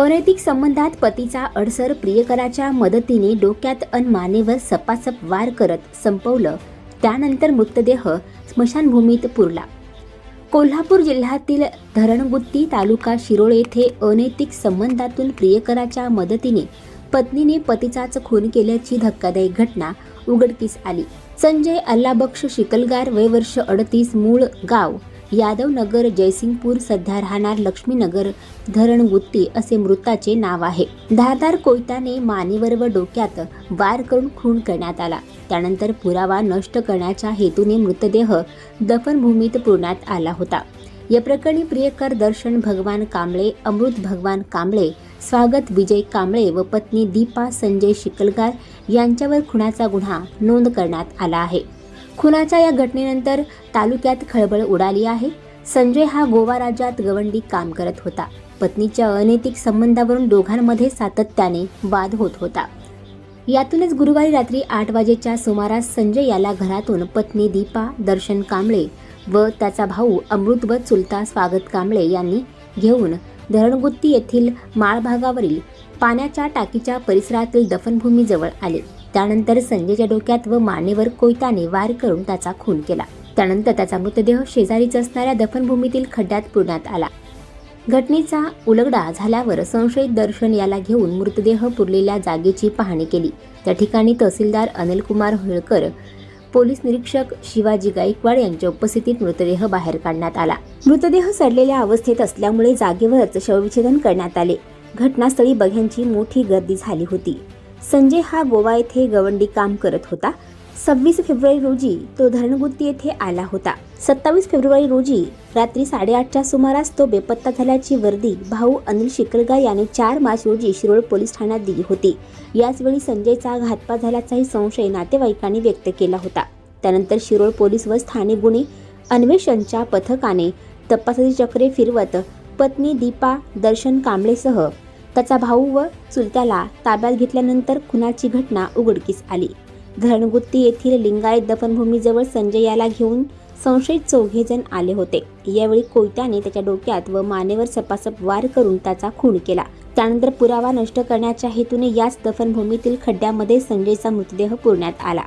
अनैतिक संबंधात पतीचा अडसर प्रियकराच्या मदतीने डोक्यात अन मानेवर सपासप वार करत संपवलं. त्यानंतर मृतदेह स्मशानभूमीत पुरला. कोल्हापूर जिल्ह्यातील धरणगुत्ती तालुका शिरोळ येथे अनैतिक संबंधातून प्रियकराच्या मदतीने पत्नीने पतीचाच खून केल्याची धक्कादायक घटना उघडकीस आली. संजय अल्लाबक्ष शिकलगार वय वर्ष अडतीस मूळ गाव यादवनगर जयसिंगपूर सध्या राहणार लक्ष्मीनगर धरण गुत्ती असे मृताचे नाव आहे. धारदार कोयत्याने मानेवर व डोक्यात वार करून खून करण्यात आला. त्यानंतर पुरावा नष्ट करण्याच्या हेतूने मृतदेह दफनभूमीत पुरण्यात आला होता. या प्रकरणी प्रियकर दर्शन भगवान कांबळे अमृत भगवान कांबळे स्वागत विजय कांबळे व पत्नी दीपा संजय शिकलगार यांच्यावर खुनाचा गुन्हा नोंद करण्यात आला आहे. खुनाच्या या घटनेनंतर तालुक्यात खळबळ उडाली आहे. संजय हा गोवा राज्यात गवंडी काम करत होता. पत्नीच्या अनैतिक संबंधावरून दोघांमध्ये सातत्याने वाद होत होता. यातूनच गुरुवारी रात्री आठ वाजेच्या सुमारास संजय याला घरातून पत्नी दीपा दर्शन कांबळे व त्याचा भाऊ अमृत व चुलता स्वागत कांबळे यांनी घेऊन धरणगुत्ती येथील माळभागावरील पाण्याच्या टाकीच्या परिसरातील दफनभूमीजवळ आले. त्यानंतर संजयच्या डोक्यात व मानेवर कोयताने वार करून त्याचा खून केला. त्यानंतर त्याचा मृतदेह शेजारीच असणाऱ्या दफनभूमीतील खड्ड्यात पुरण्यात आला. घटनेचा उलगडा झाल्यावर संशयित दर्शन याला घेऊन मृतदेह पुरलेल्या जागेची पाहणी केली. त्या ठिकाणी तहसीलदार अनिलकुमार होळकर पोलीस निरीक्षक शिवाजी गायकवाड यांच्या उपस्थितीत मृतदेह बाहेर काढण्यात आला. मृतदेह सडलेल्या अवस्थेत असल्यामुळे जागेवरच शवविच्छेदन करण्यात आले. घटनास्थळी बघ्यांची मोठी गर्दी झाली होती. संजय हा गोवा येथे गवंडी काम करत होता. सव्वीस फेब्रुवारी रोजी तो धरणगुत्ती येथे आला होता. सत्तावीस फेब्रुवारी रोजी रात्री साडेआठच्या सुमारास तो बेपत्ता झाल्याची वर्दी भाऊ अनिल शिकलगा याने चार मार्च रोजी शिरोळ पोलीस ठाण्यात दिली होती. याचवेळी संजयचा घातपात झाल्याचाही संशय नातेवाईकांनी व्यक्त केला होता. त्यानंतर शिरोळ पोलीस व स्थानिक गुन्हे अन्वेषणच्या पथकाने तपासाची चक्रे फिरवत पत्नी दीपा दर्शन कांबळेसह त्याचा भाऊ व चुलत्याला ताब्यात घेतल्यानंतर खुनाची घटना उघडकीस आली. धरणगुत्ती येथील लिंगायत दफनभूमीजवळ संजय याला घेऊन संशयित चौघेजण आले होते. यावेळी कोयत्याने त्याच्या डोक्यात व मानेवर सपासप वार करून त्याचा खून केला. त्यानंतर पुरावा नष्ट करण्याच्या हेतूने याच दफनभूमीतील खड्ड्यामध्ये संजयचा मृतदेह पुरण्यात आला.